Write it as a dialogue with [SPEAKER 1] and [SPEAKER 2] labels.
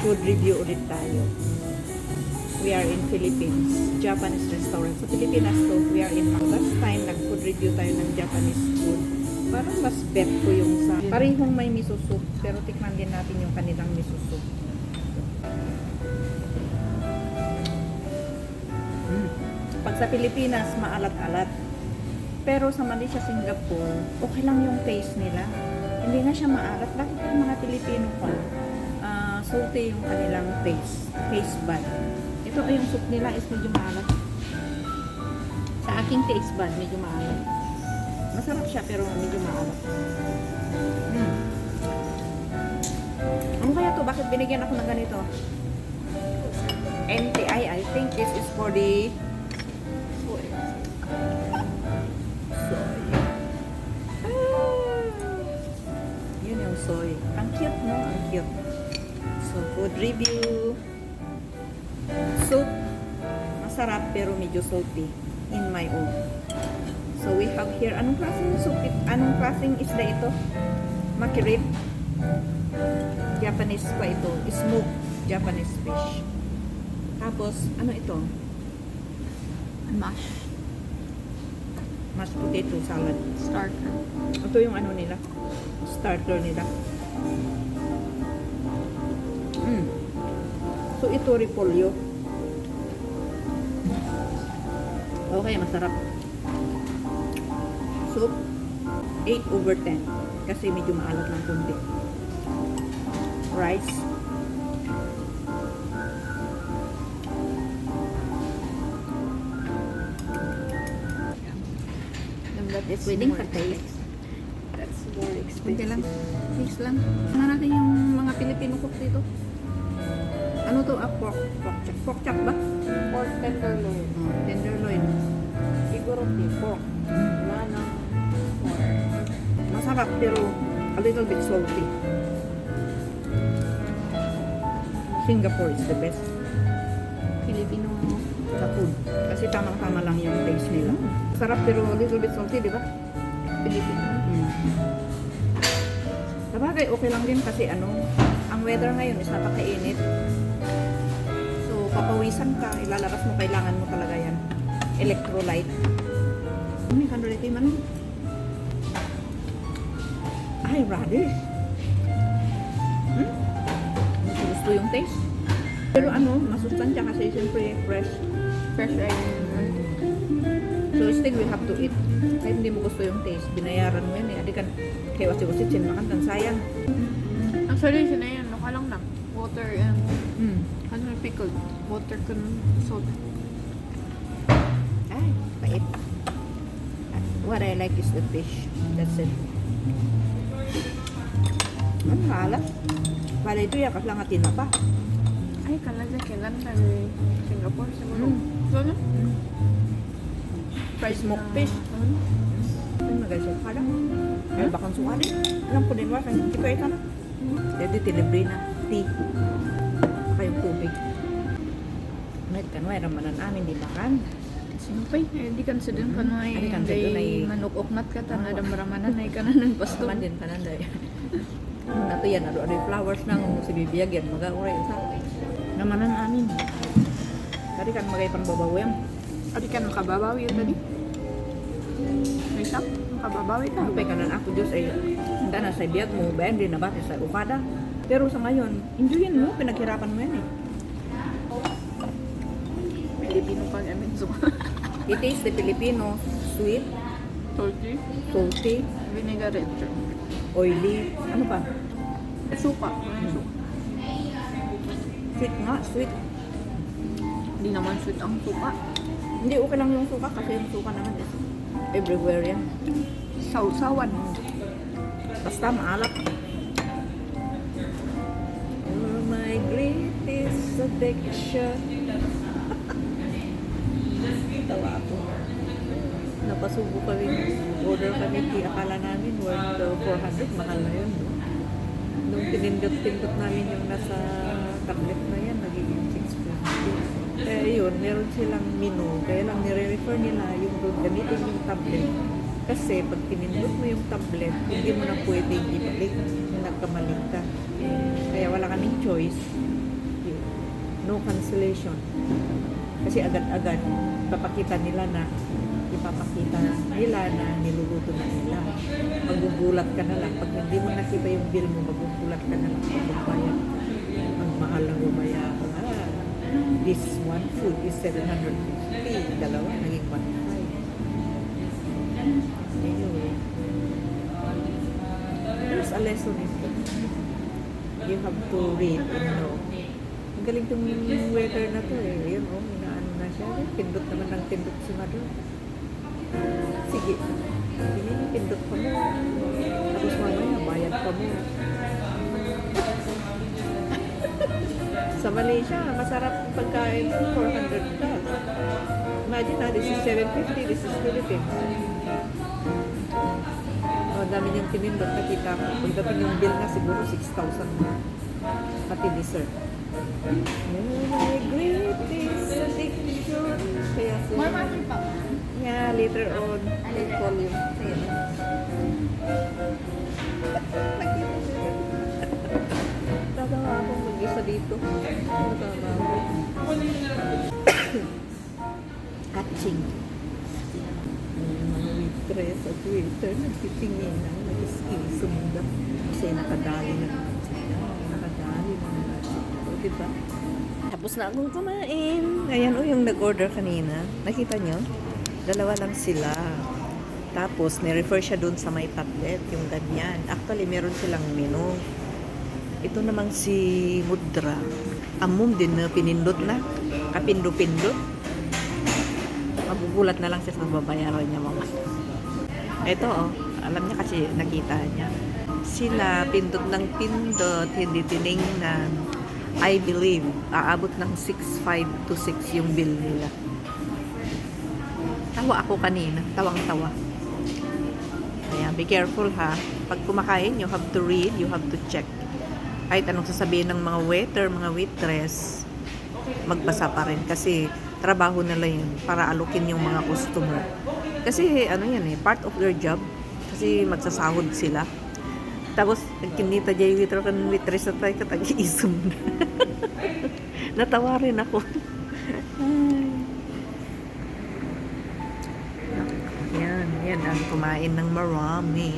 [SPEAKER 1] Food review ulit tayo. We are in Philippines, Japanese restaurant. Sa Pilipinas to, we are in. Last time, nag-food review tayo ng Japanese food. Parang mas bet ko yung sa... Parehong may miso soup, pero tikman din natin yung kanilang miso soup. Pag sa Pilipinas, maalat-alat. Pero sa Malaysia, Singapore, okay lang yung taste nila. Hindi na siya maalat. Bakit yung mga Pilipino ko, salty yung kanilang taste, taste bud. Ito ay yung soup nila is medyo maalat. Sa aking taste bud, medyo maalat. Masarap siya pero medyo maalat. Mm. Ano kaya to? Bakit binigyan ako ng ganito? NTI, I think this is for the soy. Soy. Ah, yun yung soy. Ang cute, no? Ang cute. So, food review. Soup. Masarap pero medyo salty in my own. So, we have here, anong klaseng soup? Anong klaseng isda ito? Makirib. Japanese pa ito. Smoked Japanese fish. Tapos, ano ito?
[SPEAKER 2] Mash.
[SPEAKER 1] Mashed potato salad.
[SPEAKER 2] Starter.
[SPEAKER 1] Ito yung ano nila. Starter nila. Mm. So, ito repolyo. Okay, masarap. Soup, 8 over 10. Kasi medyo maalat ng kundi. Rice.
[SPEAKER 2] And that is
[SPEAKER 1] Pwedeng patay.
[SPEAKER 2] That's more expensive.
[SPEAKER 1] Okay lang. Mix lang. Natin yung mga Pilipino cook dito? Ano to? Ah, pork. Pork chop. Pork chop ba?
[SPEAKER 2] Or tenderloin.
[SPEAKER 1] Oh, tenderloin.
[SPEAKER 2] Siguro pork. Wala na.
[SPEAKER 1] Masarap pero a little bit salty. Singapore is the best
[SPEAKER 2] Filipino
[SPEAKER 1] sa food. Kasi tamang-tama lang yung taste nila. Sarap pero a little bit salty, di ba?
[SPEAKER 2] Filipino.
[SPEAKER 1] Mm. Sabagay, okay lang din kasi ano, ang weather ngayon is napakainit. Papawisan ka, ilalabas mo, kailangan mo talaga yan. Electrolyte. Ano yung handwriting man? Ay, radish. Hmm? Gusto yung taste. Pero ano, masustansya kasi siyempre fresh.
[SPEAKER 2] Fresh rice.
[SPEAKER 1] So, still we have to eat. Kahit hindi mo gusto yung taste, binayaran mo yan eh. Adi kan, kaya wasi-wasi, makan kan sayang.
[SPEAKER 2] Actually, sina yan. Naka lang na. Water and
[SPEAKER 1] Hmm.
[SPEAKER 2] Ano pickled. Water con salt.
[SPEAKER 1] Ay, pait. What I like is the fish. That's it. Ang halat. Bala ito yakas lang atin na pa.
[SPEAKER 2] Ay, kala dyan kailan dari Singapore siguro.
[SPEAKER 1] Mm.
[SPEAKER 2] Ano?
[SPEAKER 1] Fried smoked fish.
[SPEAKER 2] Ano?
[SPEAKER 1] Ay, magasya ka lang. Ay, bakang sukali. Alam ko din wa. Kaya hindi ko ito na. Jadi, tilibre na. Tea. Saka yung tubig. May kanway, ramanan amin di makan.
[SPEAKER 2] Sinupay, eh, di kan sa din ka na
[SPEAKER 1] Ay,
[SPEAKER 2] ay,
[SPEAKER 1] kan sa dun ay-
[SPEAKER 2] manok oknat ka ta, na damramanan ay ka na ng pasto.
[SPEAKER 1] Tuman din pananday. Ano na to yan, ado ado flowers nang si bibiyag yan, mag-auray sa. Namanan amin. Kari kan magay pang babawem.
[SPEAKER 2] Adi ka nakababawi yun tadi? May shop? Nakababawi ka?
[SPEAKER 1] Kapay kanan ako Diyos ay handa na sa biyag mo, bayan din na ba sa ukada. Pero sa ngayon, enjoyin mo, pinaghirapan mo yan eh.
[SPEAKER 2] Pilipino pag amin so.
[SPEAKER 1] It is the Filipino, sweet,
[SPEAKER 2] Salty.
[SPEAKER 1] salty,
[SPEAKER 2] Vinaigrette.
[SPEAKER 1] oily, ano pa?
[SPEAKER 2] Suka. Ano yung suka?
[SPEAKER 1] Sweet nga, sweet.
[SPEAKER 2] Hindi naman sweet ang suka.
[SPEAKER 1] Hindi okay lang yung suka kasi yung suka naman is everywhere yan.
[SPEAKER 2] Sausawan.
[SPEAKER 1] Basta maalat. You're my greatest addiction. Tawa ako. Napasubo kami. Order kami. Di akala namin worth uh, 400. Mahal na yun. no? Nung tinindot-tindot namin yung nasa tablet na yan, nagiging 650. Kaya yun, meron silang menu. Kaya lang nire-refer nila yung doon gamitin yung tablet. Kasi pag tinindot mo yung tablet, hindi mo na pwedeng ibalik kung nagkamali ka. Kaya wala kaming choice. no cancellation. Kasi agad-agad, papakita nila na ipapakita nila na niluluto na nila. Magugulat ka na lang. Pag hindi mo nakita yung bill mo, magugulat ka na lang pag magbayad. Ang mahal ng bumayaran. Ah, this one food is 750. Dalawa, naging 1.5. Anyway. There's a lesson in it. You have to read and know. Ang galing tong weather na to eh. Yun oh, inaano na siya. Pindot naman ng pindot si Mother. Sige. Sige, pindot pa mo. Tapos mamaya, bayad pa mo. Sa Malaysia, masarap pagkain 400 plus. Imagine na, this is 750, this is Philippines. Oh, dami niyang pinindot, nakita ko. Pagdating yung bill na, siguro 6,000 na. Pati dessert. My greatest addiction. Kaya.
[SPEAKER 2] More money pa.
[SPEAKER 1] Yeah, later on. I'll call you. Siya. Tatawa akong mag-isa dito. Tatawa ako. Hatching. Yung mga waitress at waiter, nagtitingin na, nag-isumda. Kasi nakadali na. Nakadali na. O, diba? Tapos na akong kumain. Ayan o yung nag-order kanina. Nakita nyo? Dalawa lang sila. Tapos, nirefer siya dun sa may tablet, yung ganyan. Actually, meron silang menu. Ito namang si Mudra. Amum din na pinindot na. Kapindo-pindot. Magugulat na lang siya sa babayaran niya mga. Ito oh, alam niya kasi nakita niya. Sila pindot ng pindot, hindi tiningnan. I believe, aabot ng 6.5 to 6 yung bill nila. Tawa ako kanina, tawang-tawa. Kaya be careful ha. Pag kumakain, you have to read, you have to check. Kahit anong sasabihin ng mga waiter, mga waitress, magbasa pa rin kasi trabaho nila yun para alukin yung mga customer. Kasi ano yan eh, part of their job. Kasi magsasahod sila. Tapos, nagkinita dyan yung waiter kan waitress na tayo katag-iisum na. Natawa rin ako. Ay. Yan, yan ang kumain ng marami.